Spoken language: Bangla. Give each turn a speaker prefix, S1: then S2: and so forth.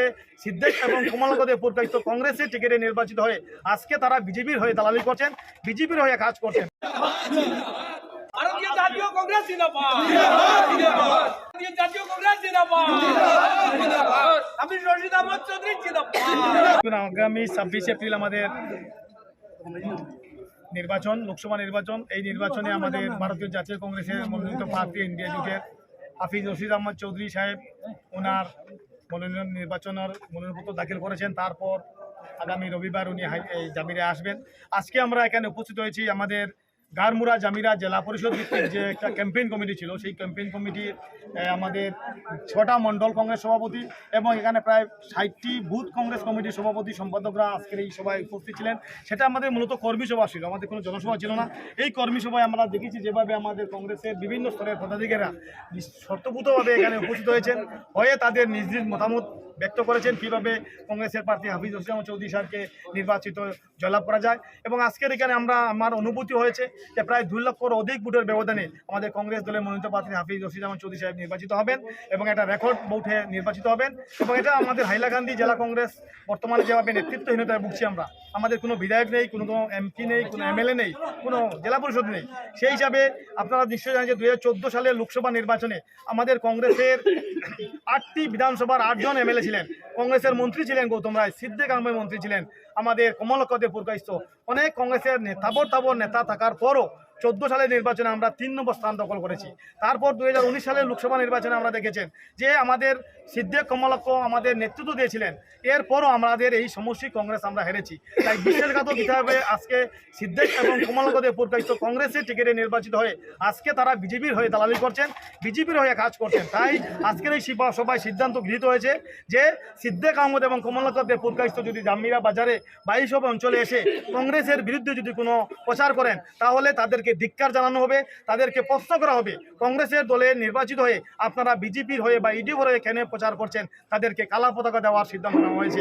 S1: আজকে সিদ্দেশ এবং কমলগদে পরিচালিত কংগ্রেসের টিকিটে নির্বাচিত হয়ে আজকে তারা বিজেপির হয়ে দালালি করছেন বিজেপির হয়ে কাজ করছেন।
S2: ভারতীয় জাতীয় কংগ্রেস জিন্দাবাদ। ভারতীয় জাতীয় কংগ্রেস জিন্দাবাদ। আমি রশিদ আহমদ চৌধুরী জিন্দাবাদ।
S1: আগামী ছাব্বিশ এপ্রিল আমাদের নির্বাচন লোকসভা নির্বাচন। এই নির্বাচনে আমাদের ভারতীয় জাতীয় কংগ্রেসের মনোনীত প্রার্থী ইন্ডিয়া জোটের হাফিজ রশিদ আহমদ চৌধুরী সাহেব ওনার মনোনয়ন নির্বাচনের মনোনয়নপত্র দাখিল করেছেন। তারপর আগামী রবিবার উনি এই জামিরে আসবেন। আজকে আমরা এখানে উপস্থিত হয়েছি আমাদের গারমুরা জামিরা জেলা পরিষদ ভিত্তিক যে একটা ক্যাম্পেইন কমিটি ছিল, সেই ক্যাম্পেইন কমিটির আমাদের ছটা মণ্ডল কংগ্রেস সভাপতি এবং এখানে প্রায় ষাটটি বুথ কংগ্রেস কমিটির সভাপতি সম্পাদকরা আজকের এই সভায় উপস্থিত ছিলেন। সেটা আমাদের মূলত কর্মী সভা ছিল, আমাদের কোনো জনসভা ছিল না। এই কর্মী সভায় আমরা দেখেছি যেভাবে আমাদের কংগ্রেসের বিভিন্ন স্তরের পদাধিকারীরা শর্তভূতভাবে এখানে উপস্থিত হয়েছেন। হয়ে তাদের নিজ নিজ মতামত ব্যক্ত করেছেন কীভাবে কংগ্রেসের প্রার্থী হাফিজ হোসেন চৌধুরী সাহেবকে নির্বাচিত জয়লাভ করা যায় এবং আজকের এখানে আমরা, আমার অনুভূতি হয়েছে যে প্রায় দুই লক্ষর অধিক ভোটের ব্যবধানে আমাদের কংগ্রেস দলের মনোনীত প্রার্থী হাফিজ আহমদ চৌধুরী সাহেব নির্বাচিত হবেন এবং একটা রেকর্ড ভোটে নির্বাচিত হবেন এবং এটা আমাদের হাইলাকান্দি জেলা কংগ্রেস বর্তমানে যেভাবে নেতৃত্বহীনতায় ভুগছি আমরা, আমাদের কোনো বিধায়ক নেই, কোনো কোনো এমপি নেই, কোনো এমএলএ নেই, কোনো জেলা পরিষদ নেই। সেই হিসাবে আপনারা নিশ্চয়ই জানেন যে দু হাজার সালের লোকসভা নির্বাচনে আমাদের কংগ্রেসের আটটি বিধানসভার আটজন এমএলএ ছিলেন, কংগ্রেসের মন্ত্রী ছিলেন গৌতম রায়, সিদ্দিক আহমেদ মন্ত্রী ছিলেন আমাদের কমলকদে পুরকাইস্ত অনেক কংগ্রেসের নেতাবর তাবর নেতা থাকার পরও চোদ্দ সালের নির্বাচনে আমরা তিন নম্বর স্থান দখল করেছি। তারপর দু হাজার উনিশ সালের লোকসভা নির্বাচনে আমরা দেখেছেন যে আমাদের সিদ্দিক কমলক্ষ আমাদের নেতৃত্ব দিয়েছিলেন। এরপরও আমাদের এই সমষ্টি কংগ্রেস আমরা হেরেছি। তাই বিশ্বাসঘাতক হিসাবে আজকে সিদ্দিক এবং কমলকদে পরিচালিত কংগ্রেসের টিকিটে নির্বাচিত হয়ে আজকে তারা বিজেপির হয়ে দালালি করছেন, বিজেপির হয়ে কাজ করছেন। তাই আজকের এই সভা- সভায় সিদ্ধান্ত গৃহীত হয়েছে যে সিদ্দিক আহমদ এবং কমলকদে পরিচালিত যদি জামিরা বাজারে বা এইসব অঞ্চলে এসে কংগ্রেসের বিরুদ্ধে যদি কোনো প্রচার করেন, তাহলে তাদেরকে ধিক্কার জানানো হবে, তাদেরকে প্রশ্ন করা হবে। কংগ্রেসের দলে নির্বাচিত হয়ে আপনারা বিজেপির হয়ে বা ইডিউর হয়ে কেন প্রচার করছেন? তাদেরকে কালা পতাকা দেওয়ার সিদ্ধান্ত নেওয়া হয়েছে।